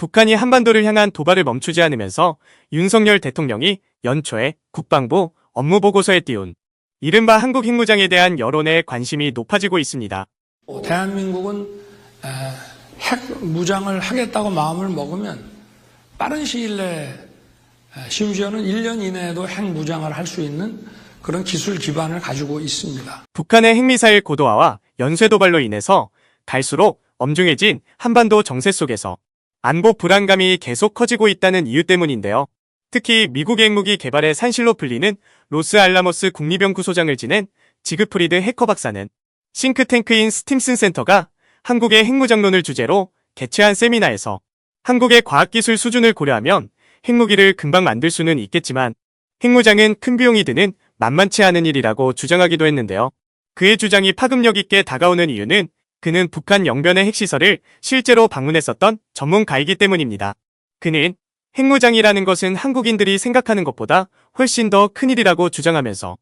북한이 한반도를 향한 도발을 멈추지 않으면서 윤석열 대통령이 연초에 국방부 업무보고서에 띄운 이른바 한국 핵무장에 대한 여론의 관심이 높아지고 있습니다. 어, 대한민국은 에, 핵 무장을 하겠다고 마음을 먹으면 빠른 시일 내에 에, 심지어는 1년 이내에도 핵 무장을 할 수 있는 그런 기술 기반을 가지고 있습니다. 북한의 핵미사일 고도화와 연쇄 도발로 인해서 갈수록 엄중해진 한반도 정세 속에서 안보 불안감이 계속 커지고 있다는 이유 때문인데요. 특히 미국의 핵무기 개발의 산실로 불리는 로스 알라모스 국립연구소장을 지낸 지그프리드 해커 박사는 싱크탱크인 스팀슨 센터가 한국의 핵무장론을 주제로 개최한 세미나에서 한국의 과학기술 수준을 고려하면 핵무기를 금방 만들 수는 있겠지만 핵무장은 큰 비용이 드는 만만치 않은 일이라고 주장하기도 했는데요. 그의 주장이 파급력 있게 다가오는 이유는 그는 북한 영변의 핵시설을 실제로 방문했었던 전문가이기 때문입니다. 그는 핵무장이라는 것은 한국인들이 생각하는 것보다 훨씬 더 큰일이라고 주장하면서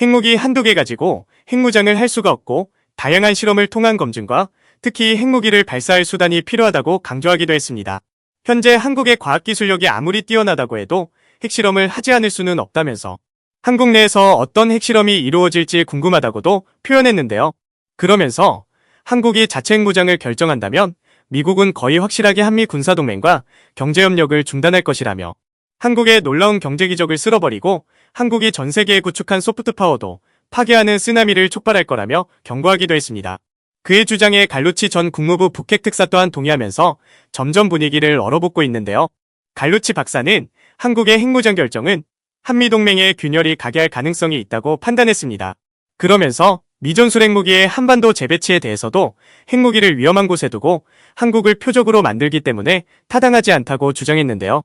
핵무기 한두 개 가지고 핵무장을 할 수가 없고 다양한 실험을 통한 검증과 특히 핵무기를 발사할 수단이 필요하다고 강조하기도 했습니다. 현재 한국의 과학기술력이 아무리 뛰어나다고 해도 핵실험을 하지 않을 수는 없다면서 한국 내에서 어떤 핵실험이 이루어질지 궁금하다고도 표현했는데요. 그러면서 한국이 자체 핵무장을 결정한다면 미국은 거의 확실하게 한미 군사동맹과 경제협력을 중단할 것이라며 한국의 놀라운 경제 기적을 쓸어버리고 한국이 전 세계에 구축한 소프트파워도 파괴하는 쓰나미를 촉발할 거라며 경고하기도 했습니다. 그의 주장에 갈루치 전 국무부 북핵 특사 또한 동의하면서 점점 분위기를 얼어붙고 있는데요. 갈루치 박사는 한국의 핵무장 결정은 한미동맹의 균열이 가게 할 가능성이 있다고 판단했습니다. 그러면서 미전술 핵무기의 한반도 재배치에 대해서도 핵무기를 위험한 곳에 두고 한국을 표적으로 만들기 때문에 타당하지 않다고 주장했는데요.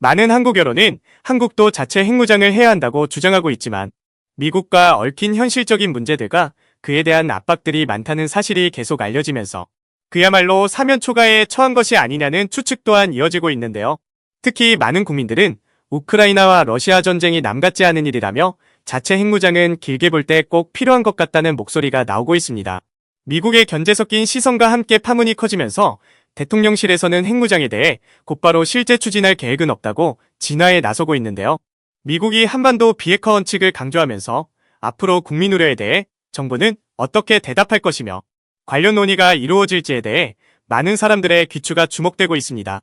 많은 한국 여론은 한국도 자체 핵무장을 해야 한다고 주장하고 있지만 미국과 얽힌 현실적인 문제들과 그에 대한 압박들이 많다는 사실이 계속 알려지면서 그야말로 사면 초가에 처한 것이 아니냐는 추측 또한 이어지고 있는데요. 특히 많은 국민들은 우크라이나와 러시아 전쟁이 남같지 않은 일이라며 자체 핵무장은 길게 볼 때 꼭 필요한 것 같다는 목소리가 나오고 있습니다. 미국의 견제 섞인 시선과 함께 파문이 커지면서 대통령실에서는 핵무장에 대해 곧바로 실제 추진할 계획은 없다고 진화에 나서고 있는데요. 미국이 한반도 비핵화 원칙을 강조하면서 앞으로 국민 우려에 대해 정부는 어떻게 대답할 것이며 관련 논의가 이루어질지에 대해 많은 사람들의 귀추가 주목되고 있습니다.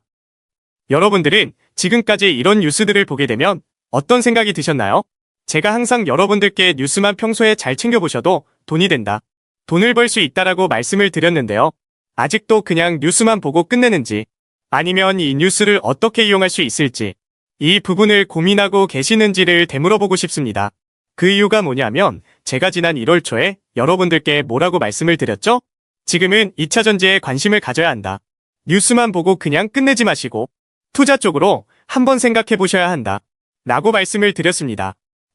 여러분들은 지금까지 이런 뉴스들을 보게 되면 어떤 생각이 드셨나요? 제가 항상 여러분들께 뉴스만 평소에 잘 챙겨보셔도 돈이 된다. 돈을 벌 수 있다라고 말씀을 드렸는데요. 아직도 그냥 뉴스만 보고 끝내는지 아니면 이 뉴스를 어떻게 이용할 수 있을지 이 부분을 고민하고 계시는지를 되물어보고 싶습니다. 그 이유가 뭐냐면 제가 지난 1월 초에 여러분들께 뭐라고 말씀을 드렸죠? 지금은 2차 전지에 관심을 가져야 한다. 뉴스만 보고 그냥 끝내지 마시고 투자 쪽으로 한번 생각해 보셔야 한다. 라고 말씀을 드렸습니다.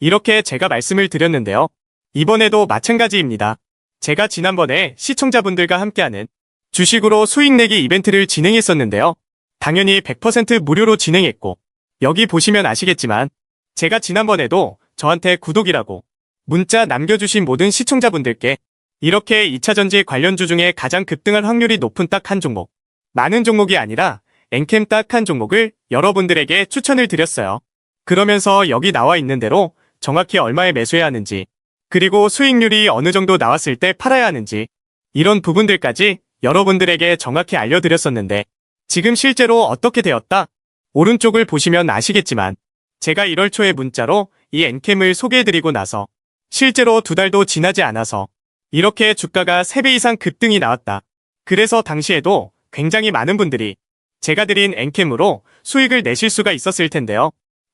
이렇게 제가 말씀을 드렸는데요. 이번에도 마찬가지입니다. 제가 지난번에 시청자분들과 함께하는 주식으로 수익 내기 이벤트를 진행했었는데요. 당연히 100% 무료로 진행했고 여기 보시면 아시겠지만 제가 지난번에도 저한테 구독이라고 문자 남겨주신 모든 시청자분들께 이렇게 2차 전지 관련주 중에 가장 급등할 확률이 높은 딱 한 종목 많은 종목이 아니라 엔캠 딱 한 종목을 여러분들에게 추천을 드렸어요. 그러면서 여기 나와 있는 대로 정확히 얼마에 매수해야 하는지 그리고 수익률이 어느 정도 나왔을 때 팔아야 하는지 이런 부분들까지 여러분들에게 정확히 알려드렸었는데 지금 실제로 어떻게 되었다? 오른쪽을 보시면 아시겠지만 제가 1월 초에 문자로 이 엔캠을 소개해드리고 나서 실제로 두 달도 지나지 않아서 이렇게 주가가 3배 이상 급등이 나왔다. 그래서 당시에도 굉장히 많은 분들이 제가 드린 엔캠으로 수익을 내실 수가 있었을 텐데요.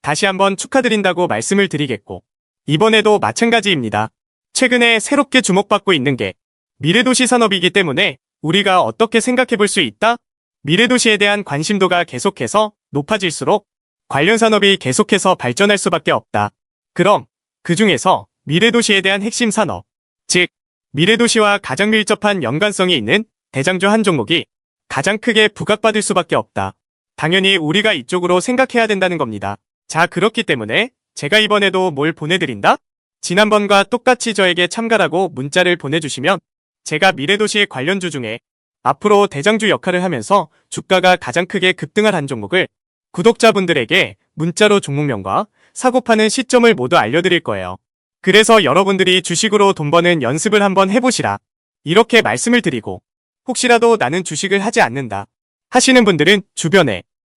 다시 한번 축하드린다고 말씀을 드리겠고 이번에도 마찬가지입니다. 최근에 새롭게 주목받고 있는 게 미래도시 산업이기 때문에 우리가 어떻게 생각해 볼 수 있다? 미래도시에 대한 관심도가 계속해서 높아질수록 관련 산업이 계속해서 발전할 수밖에 없다. 그럼 그 중에서 미래도시에 대한 핵심 산업, 즉 미래도시와 가장 밀접한 연관성이 있는 대장주 한 종목이 가장 크게 부각받을 수밖에 없다. 당연히 우리가 이쪽으로 생각해야 된다는 겁니다. 자, 그렇기 때문에 제가 이번에도 뭘 보내드린다? 지난번과 똑같이 저에게 참가라고 문자를 보내주시면 제가 미래도시 관련주 중에 앞으로 대장주 역할을 하면서 주가가 가장 크게 급등할 한 종목을 구독자분들에게 문자로 종목명과 사고 파는 시점을 모두 알려드릴 거예요. 그래서 여러분들이 주식으로 돈 버는 연습을 한번 해보시라. 이렇게 말씀을 드리고 혹시라도 나는 주식을 하지 않는다 하시는 분들은 주변에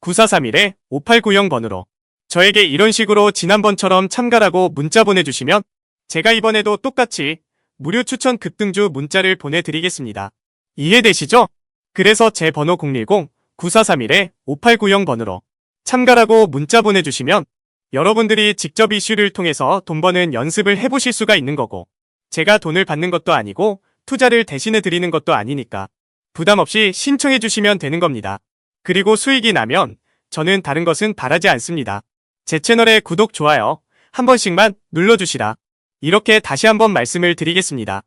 010-9431-5890번으로 저에게 이런 식으로 지난번처럼 참가라고 문자 보내주시면 제가 이번에도 똑같이 무료 추천 급등주 문자를 보내드리겠습니다. 이해되시죠? 그래서 제 번호 010-9431-5890번으로 참가라고 문자 보내주시면 여러분들이 직접 이슈를 통해서 돈 버는 연습을 해보실 수가 있는 거고 제가 돈을 받는 것도 아니고 투자를 대신해 드리는 것도 아니니까 부담 없이 신청해 주시면 되는 겁니다. 그리고 수익이 나면 저는 다른 것은 바라지 않습니다. 제 채널에 구독, 좋아요 한 번씩만 눌러주시라. 이렇게 다시 한번 말씀을 드리겠습니다.